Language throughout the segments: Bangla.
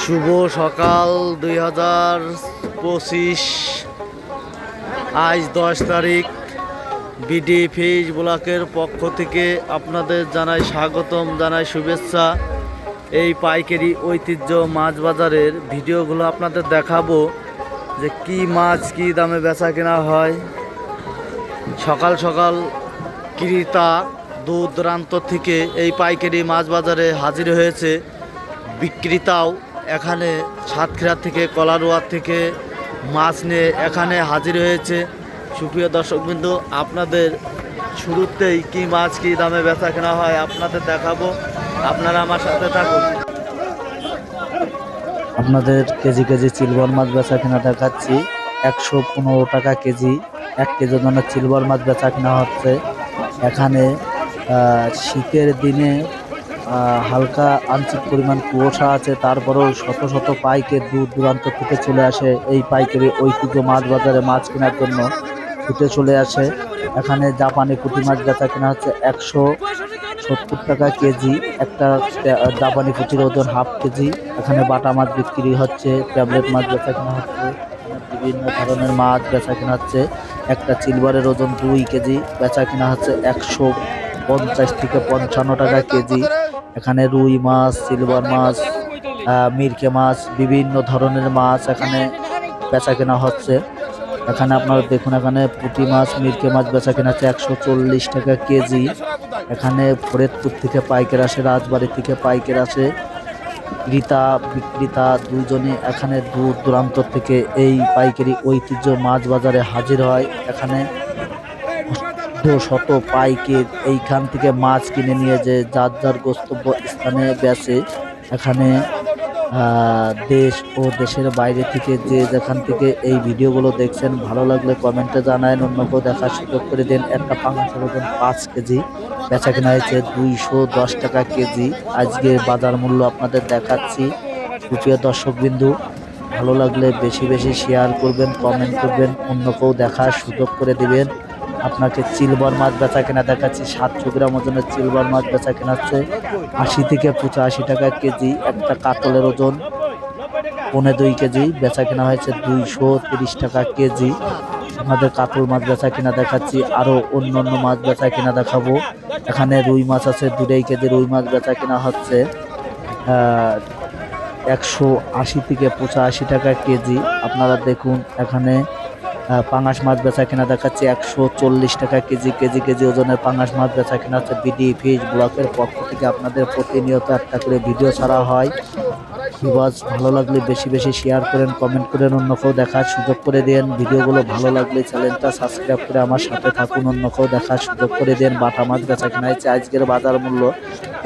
শুভ সকাল দুই হাজার পঁচিশ। আজ দশ তারিখ। বিডি ফেজ ব্লকের পক্ষ থেকে আপনাদের জানাই স্বাগতম, জানাই শুভেচ্ছা। এই পাইকারি ঐতিহ্য মাছ বাজারের ভিডিওগুলো আপনাদের দেখাবো যে কি মাছ কি দামে বেচা কেনা হয়। সকাল সকাল ক্রেতা দূর দূরান্ত থেকে এই পাইকারি মাছ বাজারে হাজির হয়েছে। বিক্রেতাও এখানে সাতক্ষীরা থেকে কলারোয়ার থেকে মাছ নিয়ে এখানে হাজির হয়েছে। সুপ্রিয় দর্শকবৃন্দ, আপনাদের শুরুতেই কি মাছ কি দামে বেচা কেনা হয় আপনাদের দেখাবো। আপনারা আমার সাথে থাকুন। আপনাদের কেজি কেজি চিলবর মাছ বেচা কেনা দেখাচ্ছি। একশো পনেরো টাকা কেজি, এক কেজি ওজনের চিলবর মাছ বেচা কেনা হচ্ছে। এখানে শীতের দিনে হালকা আংশিক পরিমাণ কুয়াশা আছে, তারপরেও শত শত পাইকে দূর দূরান্ত থেকে চলে আসে। এই পাইকারি ঐতিহ্য মাছ বাজারে মাছ কেনার জন্য ছুটে চলে আসে। এখানে জাপানি পুঁটি মাছ বেচা কেনা হচ্ছে একশো সত্তর টাকা কেজি। একটা জাপানি পুঁটির ওজন হাফ কেজি। এখানে বাটা মাছ বিক্রি হচ্ছে, ট্যাবলেট মাছ বেচা কেনা হচ্ছে, বিভিন্ন ধরনের মাছ বেচা কেনা হচ্ছে। একটা সিলভারের ওজন দুই কেজি, বেচা কেনা হচ্ছে একশো পঞ্চাশ থেকে পঞ্চান্ন টাকা কেজি। এখানে রুই মাছ, সিলভার মাছ মিরকে মাছ, বিভিন্ন ধরনের মাছ এখানে বেচা কেনা হচ্ছে। এখানে আপনারা দেখুন, এখানে পুঁটি মাছ, মিরকে মাছ বেচা কেনা হচ্ছে একশো চল্লিশ টাকা কেজি। এখানে ফরিদপুর থেকে পাইকার আসে, রাজবাড়ি থেকে পাইকার আসে। ক্রেতা, বিক্রেতা দুজনে এখানে দূর দূরান্ত থেকে এই পাইকারি ঐতিহ্য মাছ বাজারে হাজির হয়। এখানে শত শত পাইকের এইখান থেকে মাছ কিনে নিয়ে যে যার যার গন্তব্য স্থানে বেচে এখানে দেশ ও দেশের বাইরে থেকে যে যেখান থেকে এই ভিডিওগুলো দেখছেন, ভালো লাগলে কমেন্টে জানায় অন্যকেও দেখার সুযোগ করে দিন। একটা পাঙ্গাসের ওজন পাঁচ কেজি, বেচা কেনা হয়েছে দুইশো দশ টাকা কেজি। আজকে বাজার মূল্য আপনাদের দেখাচ্ছি। প্রিয় দর্শক বিন্দু ভালো লাগলে বেশি বেশি শেয়ার করবেন কমেন্ট করবেন, অন্যকেও দেখার সুযোগ করে দিবেন। আপনাকে চিলবার মাছ বেচা কেনা দেখাচ্ছি। সাতশো গ্রাম ওজনের চিলবার মাছ বেচা কেনা হচ্ছে। আশি থেকে পঁচাশি টাকা কেজি, একটা কাতলের ওজন পৌনে দুই কেজি। বেচা কেনা হয়েছে দুইশো তিরিশ টাকা কেজি। আমাদের কাতল মাছ বেচা কেনা দেখাচ্ছি। আরও অন্য অন্য মাছ বেচা কেনা দেখাবো। এখানে রুই মাছ আছে, দুটাই কেজি রুই মাছ বেচা কেনা হচ্ছে। একশো আশি থেকে পঁচাশি টাকা কেজি। আপনারা দেখুন এখানে পাঙাশ মাছ বেচা কেনা দেখাচ্ছে একশো চল্লিশ টাকা কেজি কেজি কেজি ওজনের পাঙাশ মাছ বেচা কেনা হচ্ছে বিডি ফিশ ব্লকের পক্ষ থেকে আপনাদের প্রতিনিয়ত একটা করে ভিডিও ছাড়া হয়। ভালো লাগলে বেশি বেশি শেয়ার করেন কমেন্ট করেন অন্যকেও দেখার সুযোগ করে দেন। ভিডিওগুলো ভালো লাগলে চ্যানেলটা সাবস্ক্রাইব করে আমার সাথে থাকুন অন্যকেও দেখার সুযোগ করে দেন। বাটা মাছ বেচা কেনা হয়েছে আজকের বাজার মূল্য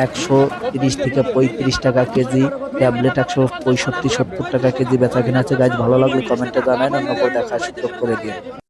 একশো তিরিশ থেকে পঁয়ত্রিশ টাকা কেজি। ট্যাবলেট একশো পঁয়ষট্টি সত্তর টাকা কেজি বেচা কেনা আছে। গাছ ভালো লাগলে কমেন্টে জানান অন্য দেখা সুযোগ করে দিন